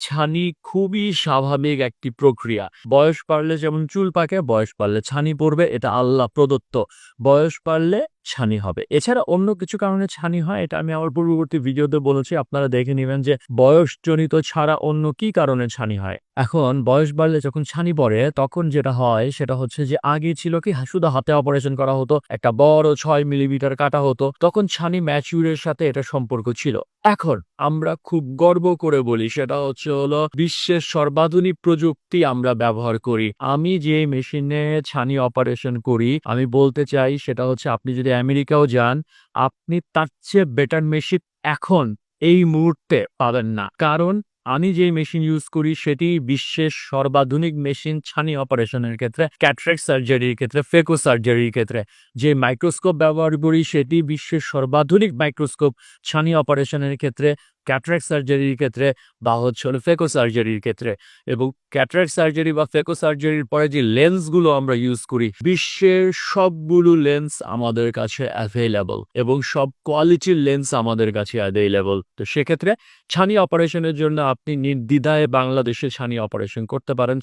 ছানি খুবই স্বাভাবিক একটি প্রক্রিয়া। বয়স পারলে যেমন চুল পাকে, বয়স পারলে ছানি পড়বে, এটা আল্লাহ প্রদত্ত। বয়স বাড়লে ছানি হবে। এছাড়া অন্য কিছু কারণে ছানি হয়, এটা আমি আমার পূর্ববর্তী ভিডিওতে বলেছি, আপনারা দেখে নেবেন যে বয়সজনিত ছাড়া অন্য কি কারণে ছানি হয়। এখন বয়স বাড়লে যখন ছানি পড়ে, তখন যেটা হয়, সেটা হচ্ছে যে আগে ছিল কি শুধু হাতে অপারেশন করা হতো, একটা বড় ছয় মিলিমিটার কাটা হতো, তখন ছানি ম্যাচিউরের সাথে এটা সম্পর্ক ছিল। এখন আমরা খুব গর্ব করে বলি, সেটা হচ্ছে হলো বিশ্বের সর্বাধুনিক প্রযুক্তি আমরা ব্যবহার করি। আমি যে মেশিনে ছানি অপারেশন করি, আমি বলতে চাই সেটা হচ্ছে, আপনি যদি আমেরিকাও যান আপনি তার চেয়ে বেটার মেশিন এখন এই মুহূর্তে পাবেন না। কারণ আমি যে মেশিন ইউজ করি, সেটি বিশ্বের সর্বাধুনিক মেশিন ছানি অপারেশনের ক্ষেত্রে ক্যাট্রাক্ট সার্জারির ক্ষেত্রে ফেকো সার্জারির ক্ষেত্রে। যে মাইক্রোস্কোপ ব্যবহার করি, সেটি বিশ্বের সর্বাধুনিক মাইক্রোস্কোপ ছানি অপারেশনের ক্ষেত্রে ক্যাট্রাক্ট সার্জারির ক্ষেত্রে বা হচ্ছে হলো ফেকো সার্জারির ক্ষেত্রে। এবং ক্যাট্রাক্ট সার্জারি বা ফেকো সার্জারির পরে যে লেন্সগুলো আমরা ইউজ করি, বিশ্বের সবগুলো লেন্স আমাদের কাছে অ্যাভেলেবল এবং সব কোয়ালিটির লেন্স আমাদের কাছে অ্যাভেলেবল তো সেক্ষেত্রে ছানি অপারেশনের জন্য আপনি নির্দ্বিধায় বাংলাদেশে ছানি অপারেশন করতে পারেন।